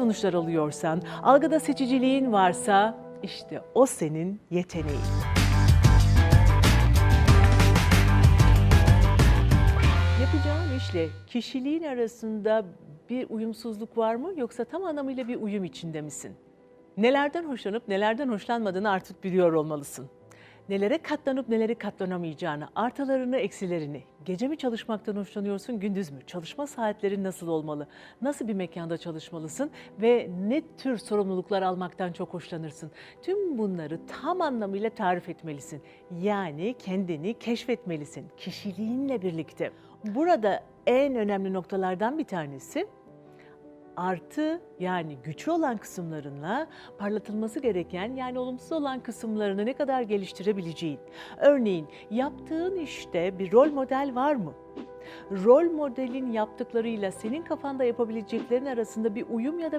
sonuçlar alıyorsan, algıda seçiciliğin varsa işte o senin yeteneğin. Yapacağın işle kişiliğin arasında bir uyumsuzluk var mı yoksa tam anlamıyla bir uyum içinde misin? Nelerden hoşlanıp nelerden hoşlanmadığını artık biliyor olmalısın. Nelere katlanıp neleri katlanamayacağını, artılarını, eksilerini. Gece mi çalışmaktan hoşlanıyorsun, gündüz mü? Çalışma saatlerin nasıl olmalı? Nasıl bir mekanda çalışmalısın ve ne tür sorumluluklar almaktan çok hoşlanırsın? Tüm bunları tam anlamıyla tarif etmelisin. Yani kendini keşfetmelisin kişiliğinle birlikte. Burada en önemli noktalardan bir tanesi artı yani güçlü olan kısımlarınla parlatılması gereken yani olumsuz olan kısımlarını ne kadar geliştirebileceğin. Örneğin yaptığın işte bir rol model var mı? Rol modelin yaptıklarıyla senin kafanda yapabileceklerin arasında bir uyum ya da bir